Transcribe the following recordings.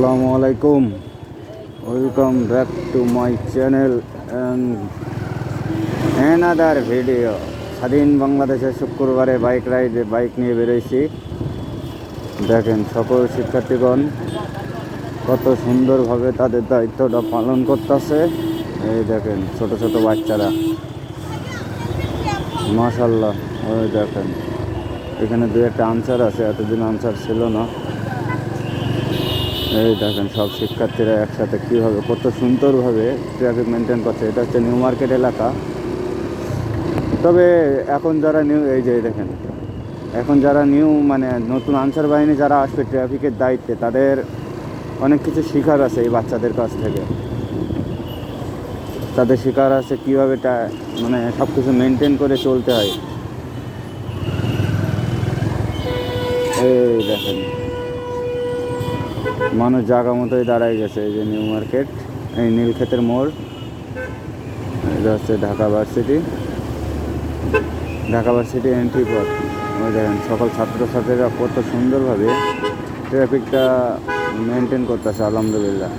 আসসালামু আলাইকুম। Welcome back to my channel another video স্বাধীন বাংলাদেশের শুক্রবারে বাইক রাইডে বাইক নিয়ে বেরোইছি। দেখেন সকল শিক্ষার্থীগণ, কত সুন্দরভাবে তাদের দায়িত্বটা পালন করতেছে। এই দেখেন ছোট ছোট বাচ্চারা। মাশাল্লাহ ওই দেখেন। এখানে দু একটা আনসার আছে, এতদিন আনসার ছিল না। এই দেখেন সব শিক্ষার্থীরা একসাথে কীভাবে কত সুন্দরভাবে ট্রাফিক মেনটেন করছে। এটা হচ্ছে নিউ মার্কেট এলাকা। তবে এখন যারা নিউ এই যে দেখেন, এখন যারা নিউ মানে নতুন আনসার বাহিনী যারা আসবে ট্রাফিকের দায়িত্বে, তাদের অনেক কিছু শেখার আছে এই বাচ্চাদের কাছ থেকে। তাদের শেখার আছে কীভাবে মানে সব কিছু মেনটেন করে চলতে হয়। এই দেখেন। মানুষ জায়গা মতোই দাঁড়ায় গেছে, এই যে নিউ মার্কেট, এই নীলক্ষেতের মোড়। এটা হচ্ছে Dhaka varsity. Dhaka varsity entry পথ। দেখেন, সকল ছাত্রছাত্রীরা কত সুন্দরভাবে ট্রাফিকটা মেনটেন করতেছে, আলহামদুলিল্লাহ।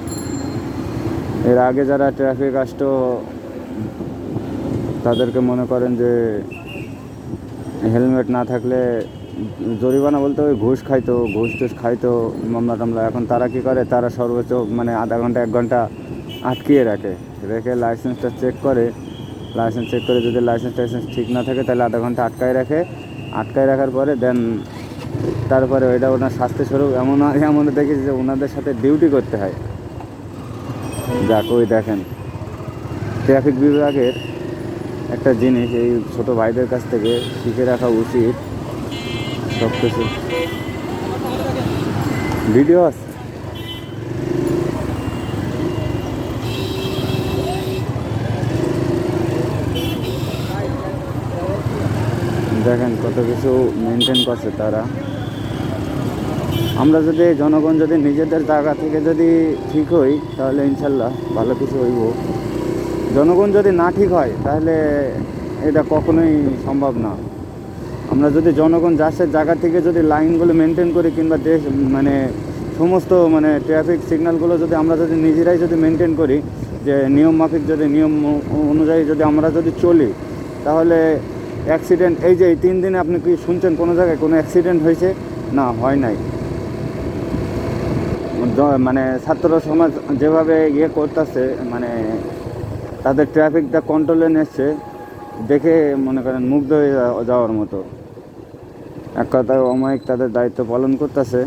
এর আগে যারা ট্রাফিক আসতো, তাদেরকে মনে করেন যে হেলমেট না থাকলে জরিমানা বলতে ওই ঘুষ খাইতো, ঘুষ টুস খাইতো, মামলা টামলা। এখন তারা কি করে? তারা সর্বোচ্চ মানে আধা ঘণ্টা, এক ঘণ্টা আটকিয়ে রাখে। রেখে লাইসেন্সটা চেক করে। লাইসেন্স চেক করে যদি লাইসেন্স টাইসেন্স ঠিক না থাকে, তাহলে আধা ঘণ্টা আটকায় রাখে। আটকায় রাখার পরে দেন তারপরে ওইটা ওনার স্বাস্থ্য স্বরূপ। এমন এমন দেখেছি যে ওনাদের সাথে ডিউটি করতে হয়। যাক, ওই দেখেন। ট্রাফিক বিভাগের একটা জিনিস, এই ছোট ভাইদের কাছ থেকে শিখে রাখা উচিত। সব কিছু ভিডিও আছে। দেখেন কত কিছু মেনটেন করছে তারা। আমরা যদি জনগণ যদি নিজেদের জায়গা থেকে যদি ঠিক হই, তাহলে ইনশাল্লাহ ভালো কিছু হইব। জনগণ যদি না ঠিক হয়, তাহলে এটা কখনোই সম্ভব না। আমরা যদি জনগণ যাচ্ছে জায়গা থেকে যদি লাইনগুলো মেনটেন করি কিংবা দেশ মানে সমস্ত মানে ট্রাফিক সিগন্যালগুলো যদি আমরা যদি নিজেরাই যদি মেনটেন করি, যে নিয়ম মাফিক যদি নিয়ম অনুযায়ী যদি আমরা যদি চলি, তাহলে অ্যাক্সিডেন্ট এই যে এই তিন দিনে আপনি কি শুনছেন কোনো জায়গায় কোনো অ্যাক্সিডেন্ট হয়েছে? না, হয় নাই। মানে ছাত্র সমাজ যেভাবে ইয়ে করতেছে মানে তাদের ট্রাফিকটা কন্ট্রোলে নিচ্ছে, দেখে মনে করেন মুগ্ধ হয়ে যাওয়ার মতো। এক কথায় অমায়িক তাদের দায়িত্ব পালন করতেছে।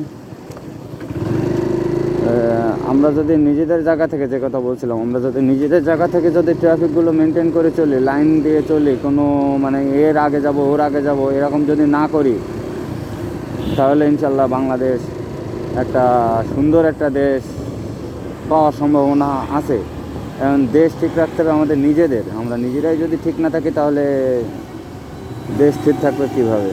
আমরা যদি নিজেদের জায়গা থেকে যে কথা বলছিলাম, আমরা যদি নিজেদের জায়গা থেকে যদি ট্রাফিকগুলো মেনটেন করে চলি, লাইন দিয়ে চলি, কোনো মানে এর আগে যাব, ওর আগে যাব, এরকম যদি না করি, তাহলে ইনশাল্লাহ বাংলাদেশ একটা সুন্দর একটা দেশ পাওয়ার সম্ভাবনা আছে। এখন দেশ ঠিক রাখতে হবে আমাদের নিজেদের। আমরা নিজেরাই যদি ঠিক না থাকি, তাহলে দেশ ঠিক থাকবে কীভাবে?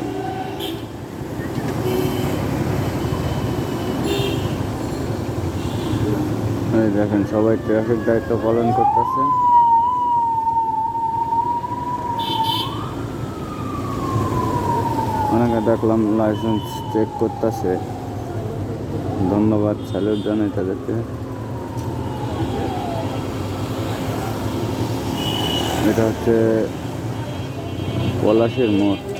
দেখেন, সবাই ট্রাফিক দায়িত্ব পালন করতেছে। অনেকে দেখলাম লাইসেন্স চেক করতেছে। ধন্যবাদ স্যালুট জানাই তাদেরকে। এটা হচ্ছে পলাশের মোড়।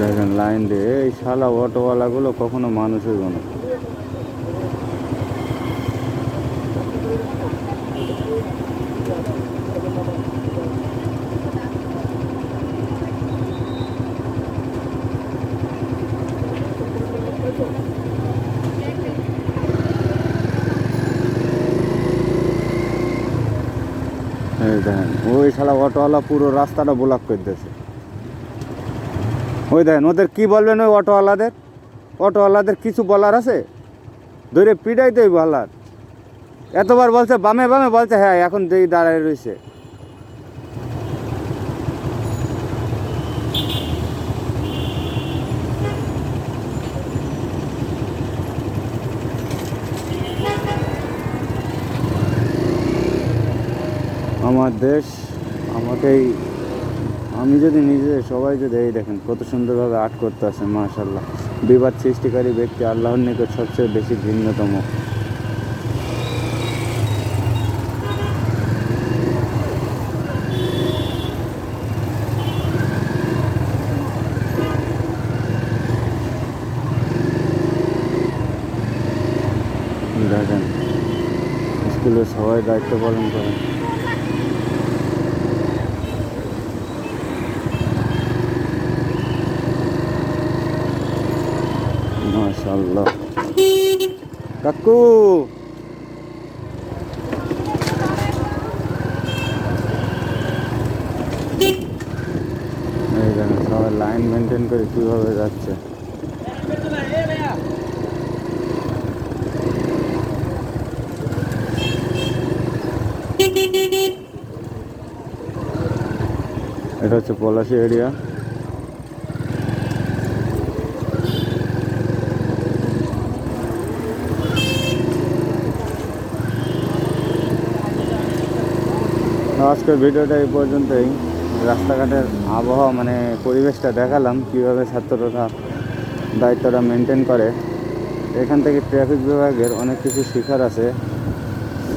দেখেন, লাইন দিয়ে, এই শালা অটোওয়ালাগুলো কখনো মানুষ হইব না। ওই শালা অটোওয়ালা পুরো রাস্তাটা ব্লক করে দিয়েছে। ওই দেখেন, ওদের কি বলবেন ওই অটোওয়ালাদের? অটোওয়ালাদের কিছু বলার আছে? ধরে পিটাই তো বলার। এতবার বলছে, বামে বামে, বলছে হ্যাঁ এখন যেই দাঁড়ায় রয়েছে। আমার দেশ, আমাকেই আমি যদি নিজে সবাই যদি এই দেখেন কত সুন্দরভাবে আর্ট করতে আসে মাশাল্লাহ বিবাদ সৃষ্টিকারী ব্যক্তি আল্লাহর নিকট সবচেয়ে বেশি ভিন্নতম। দেখেন স্কুলের সবাই দায়িত্ব পালন করেন। মাশাল্লাহ কাকু! সবাই লাইন মেনটেন করে কীভাবে যাচ্ছে। এটা হচ্ছে পলাশি এরিয়া আজকের ভিডিওটা এই পর্যন্তই। রাস্তাঘাটের আবহাওয়া মানে পরিবেশটা দেখালাম, কীভাবে ছাত্ররা দায়িত্বটা মেনটেন করে। এখান থেকে ট্রাফিক বিভাগের অনেক কিছু শেখার আছে।